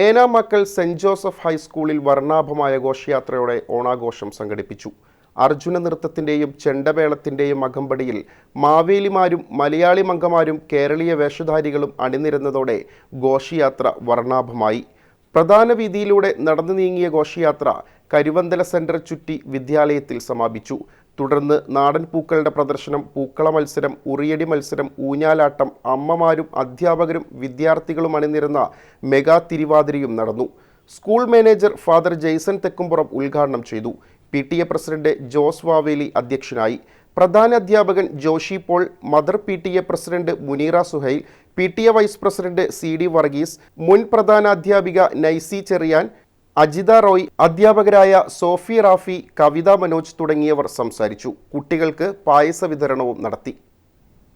ഏനാമക്കൽ saint Joseph ഹൈസ്കൂളിൽ വർണാഭമായ ഘോഷയാത്രയോടെ ഓണാഘോഷം സംഘടിപ്പിച്ചു. അർജുന നൃത്തത്തിന്റെയും ചെണ്ടമേളത്തിന്റെയും അകമ്പടിയിൽ മാവേലിമാരും മലയാളി മംഗമാരും കേരളീയ വേഷധാരികളും അണിനിരന്നതോടെ ഘോഷയാത്ര വർണാഭമായി. പ്രധാന വീതിയിലൂടെ നടന്നു നീങ്ങിയ ഘോഷയാത്ര കരുവന്തല സെന്റർ ചുറ്റി വിദ്യാലയത്തിൽ സമാപിച്ചു. തുടർന്ന് നാടൻ പൂക്കളുടെ പ്രദർശനം പൂക്കള മത്സരം ഉറിയടി മത്സരം ഊഞ്ഞാലാട്ടം അമ്മമാരും അധ്യാപകരും വിദ്യാർത്ഥികളും അണിനിരുന്ന മെഗാ തിരുവാതിരയും നടന്നു. School manager father Jaison Thekkumpuram ഉദ്ഘാടനം ചെയ്തു. P T A president Jose Vaveli അധ്യക്ഷനായി. പ്രധാന അധ്യാപകൻ Joshi Paul mother P T A president Muneera Suhail P T A vice president C D Varghese മുൻ പ്രധാന അധ്യാപിക നൈസി ചെറിയാൻ അജിത റോയ് അധ്യാപകരായ സോഫി റാഫി കവിത മനോജ് തുടങ്ങിയവർ സംസാരിച്ചു. കുട്ടികൾക്ക് പായസ വിതരണവും നടത്തി.